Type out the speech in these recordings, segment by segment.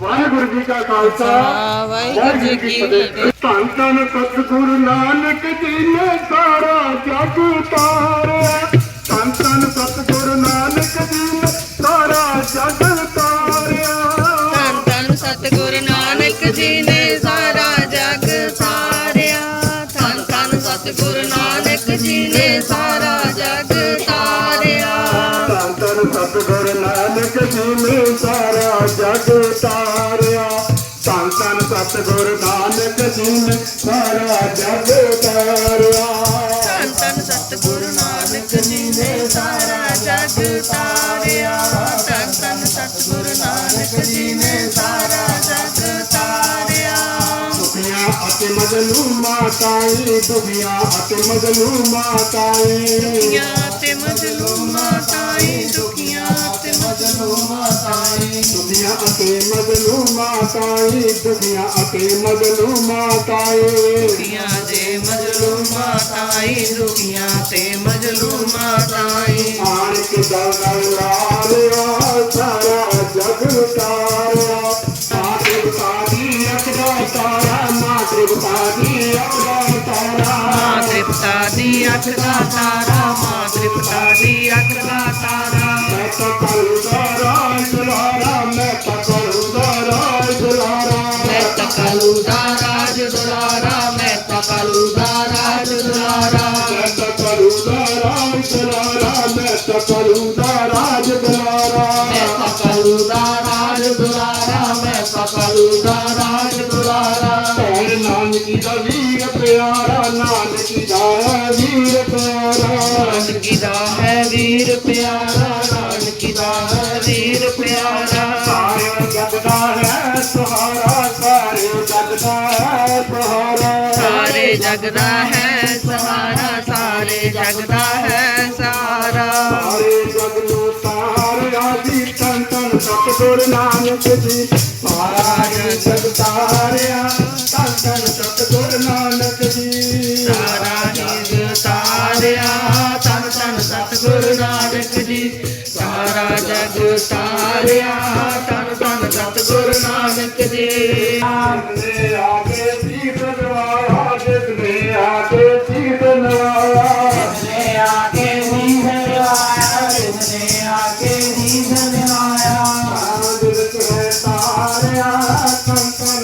ਵਾਹਿਗੁਰੂ ਜੀ ਕਾ ਖਾਲਸਾ। ਵਾਹਿਗੁਰੂ ਜੀ ਕੀ ਫਤਿਹ। ਧੰਨ ਧੰਨ ਸਤਿਗੁਰੂ ਨਾਨਕ ਜੀ ਨੇ ਸਾਰਾ ਜਗ ਤਾਰਿਆ ਧੰਨ ਧੰਨ ਸਤਿਗੁਰੂ ਨਾਨਕ ਜੀ ਨੇ ਸਾਰਾ ਜਗ ਤਾਰਿਆ ਧੰਨ ਧੰਨ ਸਤਿਗੁਰੂ ਨਾਨਕ ਜੀ ਨੇ ਸਾਰਾ ਜਗ ਤਾਰਿਆ ਧੰਨ ਧੰਨ ਸਤਿਗੁਰੂ ਨਾਨਕ ਜੀ ਨੇ ਸਾਰਾ ਜਗ ਤਾਰਿਆ ਧੰਨ ਧੰਨ ਸਤਿਗੁਰੂ ਨਾਨਕ ਜੀ ਨੇ ਸਾਰਾ ਜਗ ਤਾਰਿਆ। ਧੰਨ ਧੰਨ ਸਤਿਗੁਰੂ ਨਾਨਕ ਜੀ ਨੇ ਸਾਰਾ ਜਗ ਤਾਰਿਆ। ਧੰਨ ਧੰਨ ਸਤਿਗੁਰੂ ਨਾਨਕ ਜੀ ਨੇ ਸਾਰਾ ਜਗ ਤਾਰਿਆ। ਧੰਨ ਧੰਨ ਸਤਿਗੁਰੂ ਨਾਨਕ ਜੀ ਨੇ ਸਾਰਾ ਜਗ ਤਾਰਿਆ। ਦੁਖੀਆਂ ਅਤੇ ਮਜ਼ਲੂਮਾਂ ਤਾਈ ਦੁਖੀਆਂ ਅਤੇ ਮਜ਼ਲੂਮਾਂ ਤਾਈ। ਦੁਖੀਆਂ ਤੇ ਮਜਲੂਮਾਂ ਤਾਈ ਦੁਖੀਆਂ ਤਾਈ ਦੁਖੀਆਂ ਅਤੇ ਮਜ਼ਲੂਮਾਂ ਤਾਈ ਦੁਖੀਆਂ ਦੇ ਮਜਲੂਮਾਂ ਤਾਈ ਦੁਖੀਆਂ ਤੇ ਮਜਲੂਮਾਂ ਤਾਈ ਆਣ ਕੇ ਦਲ ਲਾਲਿਆ ਸਾਰਾ ਜਗ ਤਾਰਿਆ ਮਾਤ੍ਰਿਕਾ ਦੀ ਅਕਦਾ ਤਾਰਾ ਮਾਤ੍ਰਿਕਾ ਦੀ ਅਕਦਾ ਤਾਰਾ ਮਾਂ ਤ੍ਰਿਪਤਾ ਦੀ ਅੱਖ ਦਾ ਤਾਰਾ ਮਾਂ ਤ੍ਰਿਪਤਾ ਦੀ ਰਾਜ ਦੁਲਾਰਾ ਮੈਂ ਤਕਲੂ ਦਾ ਰਾਜ ਦੁਲਾਰਾ। ਮੈਂ ਤਾਂ ਕਰੂੰਗਾ ਰਾਜ ਦੁਲਾਰਾ ਮੈਂ ਤਾਂ ਕਰੂੰਗਾ ਰਾਜ ਦੁਲਾਰਾ। ਮੈਂ ਤਕਲੂ ਦਾ ਰਾਜ ਦੁਲਾਰਾ ਮੈਂ ਤਕਲੂ ਦਾ ਰਾਜ ਦੁਲਾਰਾ। ਭੈਣ ਨਾਨਕੀ ਦਾ ਵੀਰ ਪਿਆਰਾ ਨਾਨਕੀ ਦਾ ਹੈ ਵੀਰ ਪਿਆਰਾ। ਨਾਨਕੀ ਦਾ ਹੈ ਵੀਰ ਪਿਆਰਾ ਨਾਨਕੀ ਦਾ ਹੈ ਵੀਰ ਪਿਆਰਾ। ਸਾਰੇ ਜਗ ਦਾ ਹੈ ਸਹਾਰਾ ਸਾਰੇ ਜਗ ਦਾ ਹੈ ਸਹਾਰਾ ਸਾਰੇ ਜਗ ਨੂੰ ਤਾਰਿਆ ਜੀ ਤਨ ਤਨ ਸਤਿਗੁਰ ਨਾਨਕ ਜੀ। ਸਾਰਾ ਜਗ ਤਾਰਿਆ ਤਨ ਤਨ ਸਤਿਗੁਰ ਨਾਨਕ ਜੀ। ਸਾਰਾ ਜਗ ਤਾਰਿਆ ਤਨ ਤਨ ਸਤਿਗੁਰ ਨਾਨਕ ਜੀ। ਸਾਰਾ ਜਗ ਤਾਰਿਆ ਤਨ ਤਨ ਸਤਿਗੁਰ ਨਾਨਕ ਜੀ। ਜਿਸਨੇ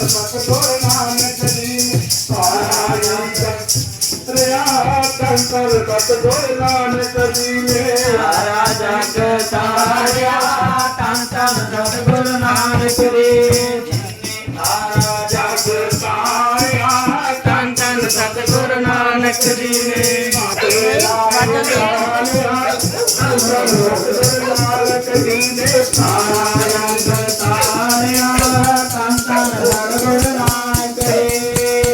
ਸਤਿਗੁਰ ਨਾਨਕ ਜੀ। ਸਾਰਾ ਜਗ ਰਿਆ ਤਨ ਤਨ ਸਤਿਗੁਰ ਨਾਨਕ ਜੀ ਨੇ। ਸਾਰਾ ਜਗ ਤਾਰਿਆ